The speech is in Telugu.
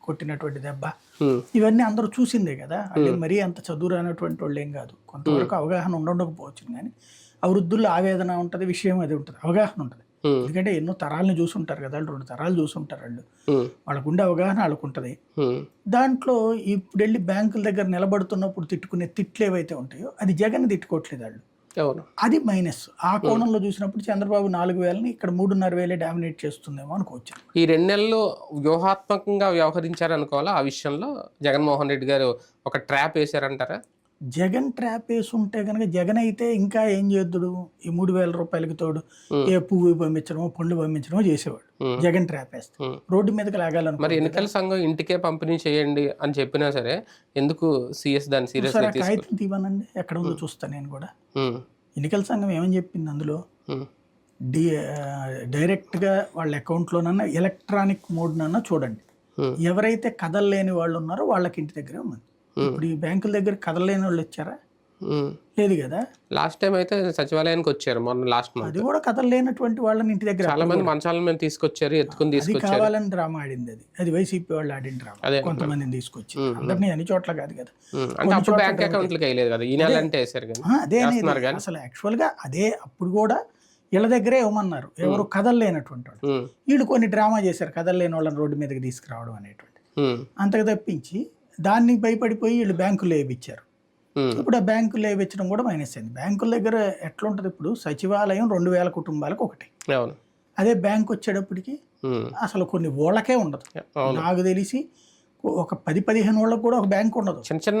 కొట్టినటువంటి దెబ్బ. ఇవన్నీ అందరూ చూసిందే కదా. అంటే మరీ అంత చదువు రానటువంటి వాళ్ళు ఏం కాదు. కొంతవరకు అవగాహన ఉండకపోవచ్చు కానీ ఆ వృద్ధుల్లో ఆవేదన ఉంటుంది విషయం అది ఉంటుంది అవగాహన ఉంటుంది. ఎందుకంటే ఎన్నో తరాలను చూసుంటారు కదా వాళ్ళు రెండు తరాలు చూసుంటారు వాళ్ళు. వాళ్ళకు ఉండే అవగాహన వాళ్ళకు ఉంటుంది దాంట్లో ఇప్పుడు వెళ్ళి బ్యాంకుల దగ్గర నిలబడుతున్నప్పుడు తిట్టుకునే తిట్లు ఏవైతే ఉంటాయో అది జగన్ తిట్టుకోవట్లేదు వాళ్ళు. అది మైనస్. ఆ కోణంలో చూసినప్పుడు చంద్రబాబు నాలుగు వేలని ఇక్కడ మూడున్నర వేలే డామినేట్ చేస్తుందేమో అనుకోవచ్చు. ఈ రెండు నెలలు వ్యూహాత్మకంగా వ్యవహరించారు అనుకోవాలా ఆ విషయంలో జగన్మోహన్ రెడ్డి గారు ఒక ట్రాప్ వేశారంటారా? జగన్ ట్రాప్ వేసి ఉంటే కనుక జగన్ అయితే ఇంకా ఏం చేద్దుడు? ఈ మూడు వేల రూపాయలకి తోడు ఏ పువ్వు పంపించడమో పండ్లు పంపించడమో చేసేవాడు. జగన్ ట్రాప్ వేస్తే Hmm. రోడ్డు మీదకి లాగాలను మరి ఎన్నికల సంఘం ఇంటికే పంపిణీ చేయండి అని చెప్పినా సరే ఎందుకు సిఎస్ దాన్ని సీరియస్ కాగితం తీవనండి ఎక్కడ ఉందో చూస్తాను నేను కూడా. ఎన్నికల సంఘం ఏమని చెప్పింది అందులో? డి డైరెక్ట్గా వాళ్ళ అకౌంట్లోనన్నా ఎలక్ట్రానిక్ మోడ్నన్నా చూడండి. ఎవరైతే కదలలేని వాళ్ళు ఉన్నారో వాళ్ళకి ఇంటి దగ్గరే ఉంది ఇప్పుడు ఈ బ్యాంకుల దగ్గర కదలలేని వాళ్ళు వచ్చారా? లేదు కదా. లాస్ట్ టైం అయితే సచివాలయానికి వచ్చారు మొన్న లాస్ట్ మంత్. అది కూడా కదలలేనటువంటి వాళ్ళని ఇంటి దగ్గర చాలా మంది మంచాల మీద తీసుకొచ్చారు ఎత్తుకుని తీసుకొచ్చారు. కావాలని డ్రామా ఆడింది అది. అది వైసీపీ వాళ్ళు ఆడిన డ్రామా. అదే. కొంతమందిని తీసుకొచ్చి. అందరినీ అన్ని చోట్ల కాదు కదా. అంటే అప్పుడు బ్యాంక్ అకౌంట్లకి వేయలేదు కదా. ఈ నెల అంటే వేసారు కదా అదే. అసలు యాక్చువల్గా అదే అప్పుడు కూడా వీళ్ళ దగ్గరే ఇవ్వమన్నారు ఎవరు కదలలేనటువంటి వాళ్ళు. వీళ్ళు కొన్ని డ్రామా చేశారు కదలలేని వాళ్ళని రోడ్డు మీదకి తీసుకురావడం అనేటువంటి. అంతకు తప్పించి దాన్ని భయపడిపోయి వీళ్ళు బ్యాంకులు వేయించారు ఇప్పుడు ఆ బ్యాంకులు వేయించడం కూడా మైనస్ అయింది. బ్యాంకుల దగ్గర ఎట్లా ఉంటుంది ఇప్పుడు? సచివాలయం రెండు వేల కుటుంబాలకు ఒకటి. అదే బ్యాంక్ వచ్చేటప్పటికి అసలు కొన్ని ఓళ్ళకే ఉండదు. నాకు తెలిసి ఒక పది పదిహేను వాళ్ళకి కూడా ఒక బ్యాంక్ ఉండదు. చిన్న చిన్న